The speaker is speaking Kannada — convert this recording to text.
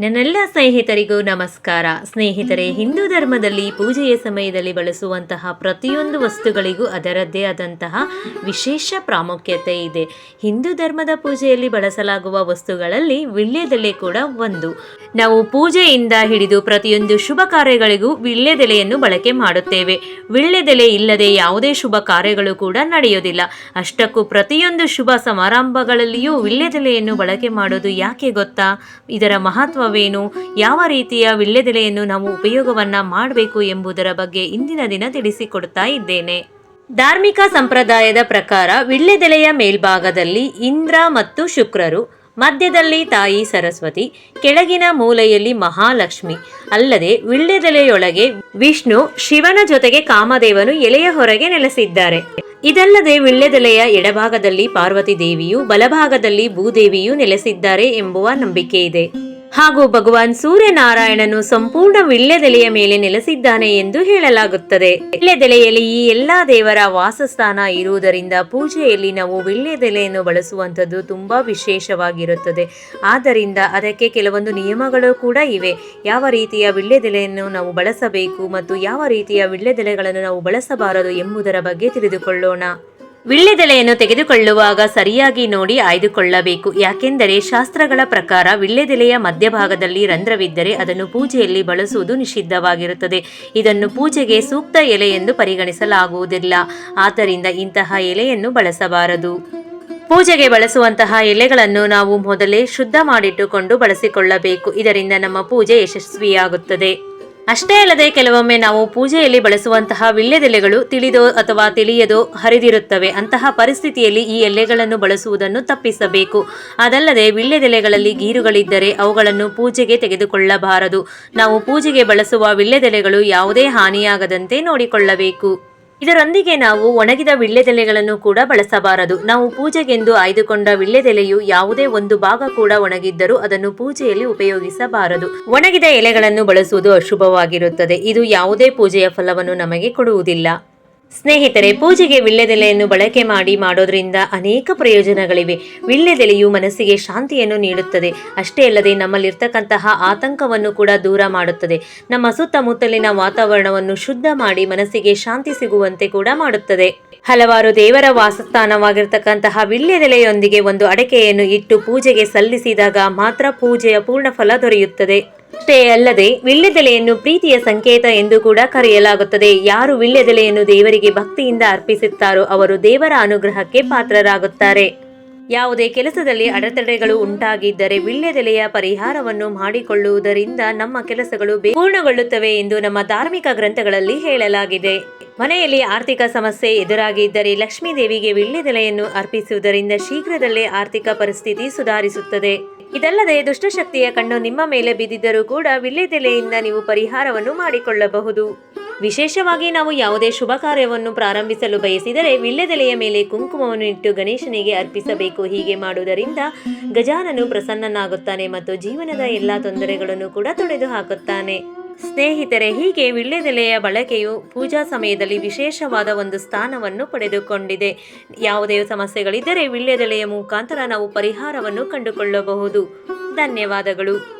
ನನ್ನೆಲ್ಲ ಸ್ನೇಹಿತರಿಗೂ ನಮಸ್ಕಾರ. ಸ್ನೇಹಿತರೆ, ಹಿಂದೂ ಧರ್ಮದಲ್ಲಿ ಪೂಜೆಯ ಸಮಯದಲ್ಲಿ ಬಳಸುವಂತಹ ಪ್ರತಿಯೊಂದು ವಸ್ತುಗಳಿಗೂ ಅದರದ್ದೇ ಆದಂತಹ ವಿಶೇಷ ಪ್ರಾಮುಖ್ಯತೆ ಇದೆ. ಹಿಂದೂ ಧರ್ಮದ ಪೂಜೆಯಲ್ಲಿ ಬಳಸಲಾಗುವ ವಸ್ತುಗಳಲ್ಲಿ ವಿಳ್ಯದೆಲೆ ಕೂಡ ಒಂದು. ನಾವು ಪೂಜೆಯಿಂದ ಹಿಡಿದು ಪ್ರತಿಯೊಂದು ಶುಭ ಕಾರ್ಯಗಳಿಗೂ ವಿಳ್ಳೆದೆಲೆಯನ್ನು ಬಳಕೆ ಮಾಡುತ್ತೇವೆ. ವಿಳ್ಳೆದೆಲೆ ಇಲ್ಲದೆ ಯಾವುದೇ ಶುಭ ಕಾರ್ಯಗಳು ಕೂಡ ನಡೆಯೋದಿಲ್ಲ ಅಷ್ಟಕ್ಕೂ ಪ್ರತಿಯೊಂದು ಶುಭ ಸಮಾರಂಭಗಳಲ್ಲಿಯೂ ವಿಳ್ಳೆದೆಲೆಯನ್ನು ಬಳಕೆ ಮಾಡೋದು ಯಾಕೆ ಗೊತ್ತಾ? ಇದರ ಮಹತ್ವವೇನು? ಯಾವ ರೀತಿಯ ವಿಳ್ಳೆದೆಲೆಯನ್ನು ನಾವು ಉಪಯೋಗವನ್ನು ಮಾಡಬೇಕು ಎಂಬುದರ ಬಗ್ಗೆ ಇಂದಿನ ದಿನ ತಿಳಿಸಿಕೊಡ್ತಾ ಇದ್ದೇನೆ. ಧಾರ್ಮಿಕ ಸಂಪ್ರದಾಯದ ಪ್ರಕಾರ ವಿಳ್ಳೆದೆಲೆಯ ಮೇಲ್ಭಾಗದಲ್ಲಿ ಇಂದ್ರ ಮತ್ತು ಶುಕ್ರರು ಮಧ್ಯದಲ್ಲಿ ತಾಯಿ ಸರಸ್ವತಿ, ಕೆಳಗಿನ ಮೂಲೆಯಲ್ಲಿ ಮಹಾಲಕ್ಷ್ಮಿ. ಅಲ್ಲದೆ ವಿಳ್ಯದೆಲೆಯೊಳಗೆ ವಿಷ್ಣು ಶಿವನ ಜೊತೆಗೆ ಕಾಮದೇವನು ಎಲೆಯ ಹೊರಗೆ ನೆಲೆಸಿದ್ದಾರೆ. ಇದಲ್ಲದೆ ವಿಳ್ಯದೆಲೆಯ ಎಡಭಾಗದಲ್ಲಿ ಪಾರ್ವತಿ ದೇವಿಯು, ಬಲಭಾಗದಲ್ಲಿ ಭೂದೇವಿಯು ನೆಲೆಸಿದ್ದಾರೆ ಎಂಬುವ ನಂಬಿಕೆ ಇದೆ ಹಾಗೂ ಭಗವಾನ್ ಸೂರ್ಯನಾರಾಯಣನು ಸಂಪೂರ್ಣ ವಿಳ್ಯದೆಲೆಯ ಮೇಲೆ ನೆಲೆಸಿದ್ದಾನೆ ಎಂದು ಹೇಳಲಾಗುತ್ತದೆ. ವಿಳ್ಯದೆಲೆಯಲ್ಲಿ ಈ ಎಲ್ಲಾ ದೇವರ ವಾಸಸ್ಥಾನ ಇರುವುದರಿಂದ ಪೂಜೆಯಲ್ಲಿ ನಾವು ವಿಳ್ಯದೆಲೆಯನ್ನು ಬಳಸುವಂಥದ್ದು ತುಂಬಾ ವಿಶೇಷವಾಗಿರುತ್ತದೆ. ಆದ್ದರಿಂದ ಅದಕ್ಕೆ ಕೆಲವೊಂದು ನಿಯಮಗಳು ಕೂಡ ಇವೆ. ಯಾವ ರೀತಿಯ ವಿಳ್ಯದೆಲೆಯನ್ನು ನಾವು ಬಳಸಬೇಕು ಮತ್ತು ಯಾವ ರೀತಿಯ ವಿಳ್ಯದೆಲೆಗಳನ್ನು ನಾವು ಬಳಸಬಾರದು ಎಂಬುದರ ಬಗ್ಗೆ ತಿಳಿದುಕೊಳ್ಳೋಣ. ವಿಳ್ಯದೆಲೆಯನ್ನು ತೆಗೆದುಕೊಳ್ಳುವಾಗ ಸರಿಯಾಗಿ ನೋಡಿ ಆಯ್ದುಕೊಳ್ಳಬೇಕು. ಯಾಕೆಂದರೆ ಶಾಸ್ತ್ರಗಳ ಪ್ರಕಾರ ವಿಳ್ಳೆದೆಲೆಯ ಮಧ್ಯಭಾಗದಲ್ಲಿ ರಂಧ್ರವಿದ್ದರೆ ಅದನ್ನು ಪೂಜೆಯಲ್ಲಿ ಬಳಸುವುದು ನಿಷಿದ್ಧವಾಗಿರುತ್ತದೆ. ಇದನ್ನು ಪೂಜೆಗೆ ಸೂಕ್ತ ಎಲೆ ಎಂದು ಪರಿಗಣಿಸಲಾಗುವುದಿಲ್ಲ. ಆದ್ದರಿಂದ ಇಂತಹ ಎಲೆಯನ್ನು ಬಳಸಬಾರದು. ಪೂಜೆಗೆ ಬಳಸುವಂತಹ ಎಲೆಗಳನ್ನು ನಾವು ಮೊದಲೇ ಶುದ್ಧ ಮಾಡಿಟ್ಟುಕೊಂಡು ಬಳಸಿಕೊಳ್ಳಬೇಕು. ಇದರಿಂದ ನಮ್ಮ ಪೂಜೆ ಯಶಸ್ವಿಯಾಗುತ್ತದೆ. ಅಷ್ಟೇ ಅಲ್ಲದೆ ಕೆಲವೊಮ್ಮೆ ನಾವು ಪೂಜೆಯಲ್ಲಿ ಬಳಸುವಂತಹ ವಿಳ್ಯದೆಲೆಗಳು ತಿಳಿದೋ ಅಥವಾ ತಿಳಿಯದೋ ಹರಿದಿರುತ್ತವೆ. ಅಂತಹ ಪರಿಸ್ಥಿತಿಯಲ್ಲಿ ಈ ಎಲೆಗಳನ್ನು ಬಳಸುವುದನ್ನು ತಪ್ಪಿಸಬೇಕು. ಅದಲ್ಲದೆ ವಿಳ್ಯದೆಲೆಗಳಲ್ಲಿ ಗೀರುಗಳಿದ್ದರೆ ಅವುಗಳನ್ನು ಪೂಜೆಗೆ ತೆಗೆದುಕೊಳ್ಳಬಾರದು. ನಾವು ಪೂಜೆಗೆ ಬಳಸುವ ವಿಳ್ಯದೆಲೆಗಳು ಯಾವುದೇ ಹಾನಿಯಾಗದಂತೆ ನೋಡಿಕೊಳ್ಳಬೇಕು. ಇದರೊಂದಿಗೆ ನಾವು ಒಣಗಿದ ವಿಳ್ಳೆದೆಲೆಗಳನ್ನು ಕೂಡ ಬಳಸಬಾರದು. ನಾವು ಪೂಜೆಗೆಂದು ಆಯ್ದುಕೊಂಡ ವಿಳ್ಳೆದೆಲೆಯು ಯಾವುದೇ ಒಂದು ಭಾಗ ಕೂಡ ಒಣಗಿದ್ದರೂ ಅದನ್ನು ಪೂಜೆಯಲ್ಲಿ ಉಪಯೋಗಿಸಬಾರದು. ಒಣಗಿದ ಎಲೆಗಳನ್ನು ಬಳಸುವುದು ಅಶುಭವಾಗಿರುತ್ತದೆ. ಇದು ಯಾವುದೇ ಪೂಜೆಯ ಫಲವನ್ನು ನಮಗೆ ಕೊಡುವುದಿಲ್ಲ. ಸ್ನೇಹಿತರೆ, ಪೂಜೆಗೆ ವಿಳ್ಳೆದೆಲೆಯನ್ನು ಬಳಕೆ ಮಾಡಿ ಮಾಡೋದ್ರಿಂದ ಅನೇಕ ಪ್ರಯೋಜನಗಳಿವೆ. ವಿಳ್ಳೆದೆಲೆಯು ಮನಸ್ಸಿಗೆ ಶಾಂತಿಯನ್ನು ನೀಡುತ್ತದೆ. ಅಷ್ಟೇ ಅಲ್ಲದೆ ನಮ್ಮಲ್ಲಿರ್ತಕ್ಕಂತಹ ಆತಂಕವನ್ನು ಕೂಡ ದೂರ ಮಾಡುತ್ತದೆ. ನಮ್ಮ ಸುತ್ತಮುತ್ತಲಿನ ವಾತಾವರಣವನ್ನು ಶುದ್ಧ ಮಾಡಿ ಮನಸ್ಸಿಗೆ ಶಾಂತಿ ಸಿಗುವಂತೆ ಕೂಡ ಮಾಡುತ್ತದೆ. ಹಲವಾರು ದೇವರ ವಾಸಸ್ಥಾನವಾಗಿರ್ತಕ್ಕಂತಹ ವಿಳ್ಳೆದೆಲೆಯೊಂದಿಗೆ ಒಂದು ಅಡಕೆಯನ್ನು ಇಟ್ಟು ಪೂಜೆಗೆ ಸಲ್ಲಿಸಿದಾಗ ಮಾತ್ರ ಪೂಜೆಯ ಪೂರ್ಣ ಫಲ ದೊರೆಯುತ್ತದೆ. ಅಷ್ಟೇ ಅಲ್ಲದೆ ವಿಳ್ಯದೆಲೆಯನ್ನು ಪ್ರೀತಿಯ ಸಂಕೇತ ಎಂದು ಕೂಡ ಕರೆಯಲಾಗುತ್ತದೆ. ಯಾರು ವಿಳ್ಯದೆಲೆಯನ್ನು ದೇವರಿಗೆ ಭಕ್ತಿಯಿಂದ ಅರ್ಪಿಸುತ್ತಾರೋ ಅವರು ದೇವರ ಅನುಗ್ರಹಕ್ಕೆ ಪಾತ್ರರಾಗುತ್ತಾರೆ. ಯಾವುದೇ ಕೆಲಸದಲ್ಲಿ ಅಡೆತಡೆಗಳು ಉಂಟಾಗಿದ್ದರೆ ವಿಳ್ಯದೆಲೆಯ ಪರಿಹಾರವನ್ನು ಮಾಡಿಕೊಳ್ಳುವುದರಿಂದ ನಮ್ಮ ಕೆಲಸಗಳು ಪೂರ್ಣಗೊಳ್ಳುತ್ತವೆ ಎಂದು ನಮ್ಮ ಧಾರ್ಮಿಕ ಗ್ರಂಥಗಳಲ್ಲಿ ಹೇಳಲಾಗಿದೆ. ಮನೆಯಲ್ಲಿ ಆರ್ಥಿಕ ಸಮಸ್ಯೆ ಎದುರಾಗಿದ್ದರೆ ಲಕ್ಷ್ಮೀ ದೇವಿಗೆ ವಿಳ್ಯದೆಲೆಯನ್ನು ಅರ್ಪಿಸುವುದರಿಂದ ಶೀಘ್ರದಲ್ಲೇ ಆರ್ಥಿಕ ಪರಿಸ್ಥಿತಿ ಸುಧಾರಿಸುತ್ತದೆ. ಇದಲ್ಲದೆ ದುಷ್ಟಶಕ್ತಿಯ ಕಣ್ಣು ನಿಮ್ಮ ಮೇಲೆ ಬಿದ್ದಿದ್ದರೂ ಕೂಡ ವಿಲ್ಲೆದೆಲೆಯಿಂದ ನೀವು ಪರಿಹಾರವನ್ನು ಮಾಡಿಕೊಳ್ಳಬಹುದು. ವಿಶೇಷವಾಗಿ ನಾವು ಯಾವುದೇ ಶುಭ ಕಾರ್ಯವನ್ನು ಪ್ರಾರಂಭಿಸಲು ಬಯಸಿದರೆ ವಿಳ್ಳೆದೆಲೆಯ ಮೇಲೆ ಕುಂಕುಮವನ್ನು ಇಟ್ಟು ಗಣೇಶನಿಗೆ ಅರ್ಪಿಸಬೇಕು. ಹೀಗೆ ಮಾಡುವುದರಿಂದ ಗಜಾನನು ಪ್ರಸನ್ನನಾಗುತ್ತಾನೆ ಮತ್ತು ಜೀವನದ ಎಲ್ಲ ತೊಂದರೆಗಳನ್ನು ಕೂಡ ತೊಡೆದು ಹಾಕುತ್ತಾನೆ ಸ್ನೇಹಿತರೆ, ಹೀಗೆ ವೀಳ್ಯದೆಲೆಯ ಬಳಕೆಯು ಪೂಜಾ ಸಮಯದಲ್ಲಿ ವಿಶೇಷವಾದ ಒಂದು ಸ್ಥಾನವನ್ನು ಪಡೆದುಕೊಂಡಿದೆ. ಯಾವುದೇ ಸಮಸ್ಯೆಗಳಿದ್ದರೆ ವೀಳ್ಯದೆಲೆಯ ಮುಖಾಂತರ ನಾವು ಪರಿಹಾರವನ್ನು ಕಂಡುಕೊಳ್ಳಬಹುದು. ಧನ್ಯವಾದಗಳು.